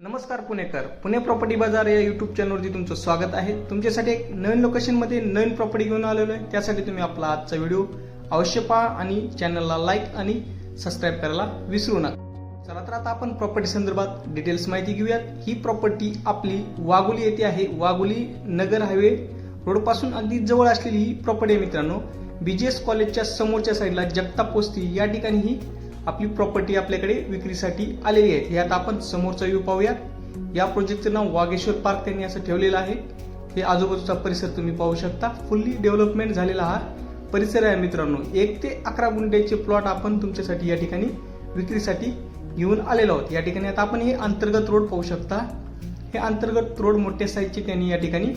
नमस्कार पुणेकर. पुणे प्रॉपर्टी बाजार या युट्यूब चॅनलवरती तुमचं स्वागत आहे. तुमच्यासाठी एक नवीन लोकेशनमध्ये नवीन प्रॉपर्टी घेऊन आलेलो आहे. त्यासाठी तुम्ही आपला आजचा व्हिडिओ अवश्य पहा आणि चॅनलला लाईक आणि सबस्क्राईब करायला विसरू नका. चला तर आता आपण प्रॉपर्टी संदर्भात डिटेल्स माहिती घेऊयात. ही प्रॉपर्टी आपली वाघोली येथे आहे. वाघोली नगर हायवे रोडपासून अगदी जवळ असलेली ही प्रॉपर्टी आहे मित्रांनो. बीजीएस कॉलेजच्या समोरच्या साईडला जगताप पोस्ती या ठिकाणी ही आपली प्रॉपर्टी आपल्याकडे विक्रीसाठी आलेली आहे. यात आपण समोरचा व्ह्यू पाहूयात. या प्रोजेक्टचं नाव वागेश्वर पार्क त्यांनी असं ठेवलेलं आहे. हे आजूबाजूचा परिसर तुम्ही पाहू शकता. फुल्ली डेव्हलपमेंट झालेला हा परिसर आहे मित्रांनो. एक ते अकरा गुंठ्याचे प्लॉट आपण तुमच्यासाठी या ठिकाणी विक्रीसाठी घेऊन आलेलो आहोत. या ठिकाणी आता आपण हे अंतर्गत रोड पाहू शकता. हे अंतर्गत रोड मोठ्या साईजचे त्यांनी या ठिकाणी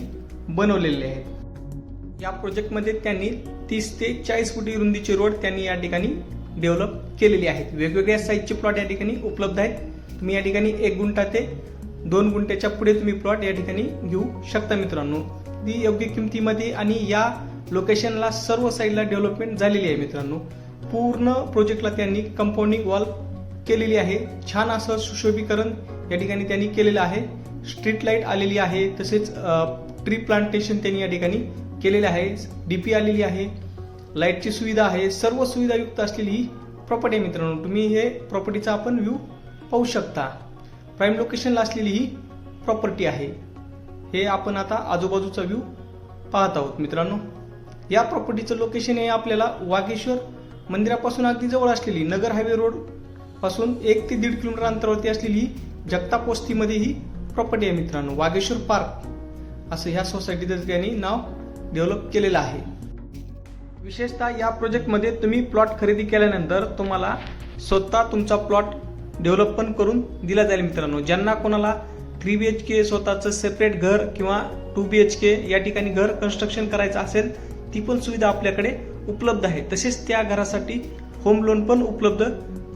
बनवलेले आहेत या प्रोजेक्टमध्ये त्यांनी तीस ते चाळीस फुटी रुंदीचे रोड त्यांनी या ठिकाणी डेव्हलप केलेली आहेत. वेगवेगळ्या साईजचे प्लॉट या ठिकाणी उपलब्ध आहेत. तुम्ही या ठिकाणी एक गुंठा ते दोन गुंठ्याच्या पुढे तुम्ही प्लॉट या ठिकाणी घेऊ शकता मित्रांनो. ती योग्य किमतीमध्ये आणि या लोकेशनला सर्व साईडला डेव्हलपमेंट झालेली आहे मित्रांनो. पूर्ण प्रोजेक्टला त्यांनी कंपाऊंडिंग वॉल केलेली आहे. छान असं सुशोभीकरण या ठिकाणी त्यांनी केलेलं आहे. स्ट्रीट लाइट आलेली आहे. तसेच ट्री प्लांटेशन त्यांनी या ठिकाणी केलेलं आहे. डीपी आलेली आहे. लाईटची सुविधा आहे सर्व सुविधायुक्त असलेली ही प्रॉपर्टी आहे मित्रांनो. तुम्ही हे प्रॉपर्टीचा आपण व्ह्यू पाहू शकता. प्राईम लोकेशनला असलेली ही प्रॉपर्टी आहे. हे आपण आता आजूबाजूचा व्ह्यू पाहत आहोत मित्रांनो. या प्रॉपर्टीचं लोकेशन हे आपल्याला वागेश्वर मंदिरापासून अगदी जवळ असलेली नगर हायवे रोडपासून एक ते दीड किलोमीटर अंतरावरती असलेली ही जगताप वस्तीमध्ये ही प्रॉपर्टी आहे मित्रांनो. वागेश्वर पार्क. असं ह्या सोसायटीचं त्यांनी नाव डेव्हलप केलेलं आहे. विशेषतः या प्रोजेक्टमध्ये तुम्ही प्लॉट खरेदी केल्यानंतर तुम्हाला स्वतः तुमचा प्लॉट डेव्हलप पण करून दिला जाईल मित्रांनो. ज्यांना कोणाला थ्री बी एच के स्वतःचं सेपरेट घर किंवा टू बी एच के या ठिकाणी घर कन्स्ट्रक्शन करायचं असेल ती पण सुविधा आपल्याकडे उपलब्ध आहे. तसेच त्या घरासाठी होम लोन पण उपलब्ध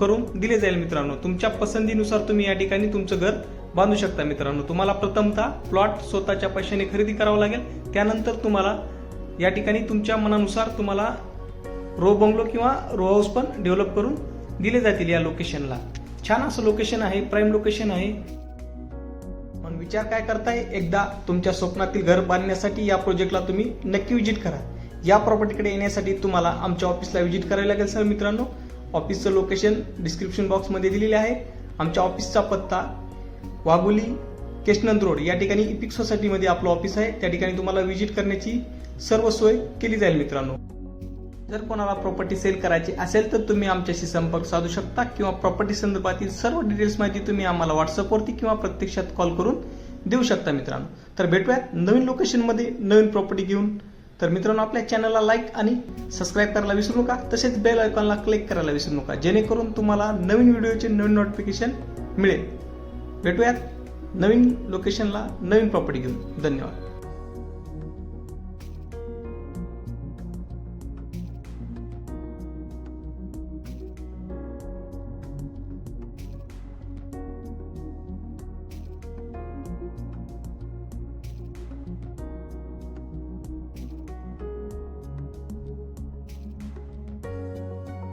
करून दिले जाईल मित्रांनो. तुमच्या पसंतीनुसार तुम्ही या ठिकाणी तुमचं घर बांधू शकता मित्रांनो. तुम्हाला प्रथमतः प्लॉट स्वतःच्या पैशाने खरेदी करावा लागेल. त्यानंतर तुम्हाला या ठिकाणी तुमच्या मनानुसार तुम्हाला रो बंगलो किंवा रो हाऊस पण डेव्हलप करून दिले जातील या लोकेशनला छान असं लोकेशन आहे प्राईम लोकेशन आहे. पण विचार काय करताय? एकदा तुमच्या स्वप्नातील घर बांधण्यासाठी या प्रोजेक्टला तुम्ही नक्की विजिट करा. या प्रॉपर्टीकडे येण्यासाठी तुम्हाला आमच्या ऑफिसला विजिट करायला लागेल सर मित्रांनो ऑफिसचं लोकेशन डिस्क्रिप्शन बॉक्समध्ये दिलेले आहे. आमच्या ऑफिसचा पत्ता वाघोली केशनंद रोड. या ठिकाणी इपिक सोसायटीमध्ये आपलं ऑफिस आहे. त्या ठिकाणी तुम्हाला व्हिजिट करण्याची सर्व सोय केली जाईल मित्रांनो. जर कोणाला प्रॉपर्टी सेल करायची असेल तर तुम्ही आमच्याशी संपर्क साधू शकता किंवा प्रॉपर्टी संदर्भातील सर्व डिटेल्स माहिती तुम्ही आम्हाला व्हॉट्सअपवरती किंवा प्रत्यक्षात कॉल करून देऊ शकता मित्रांनो. तर भेटूयात नवीन लोकेशनमध्ये नवीन प्रॉपर्टी घेऊन. तर मित्रांनो आपल्या चॅनलला लाईक आणि सबस्क्राईब करायला विसरू नका. तसेच बेल आयकॉनला क्लिक करायला विसरू नका. जेणेकरून तुम्हाला नवीन व्हिडिओचे नवीन नोटिफिकेशन मिळेल. भेटूयात नवीन लोकेशनला नवीन प्रॉपर्टी घेऊन. धन्यवाद.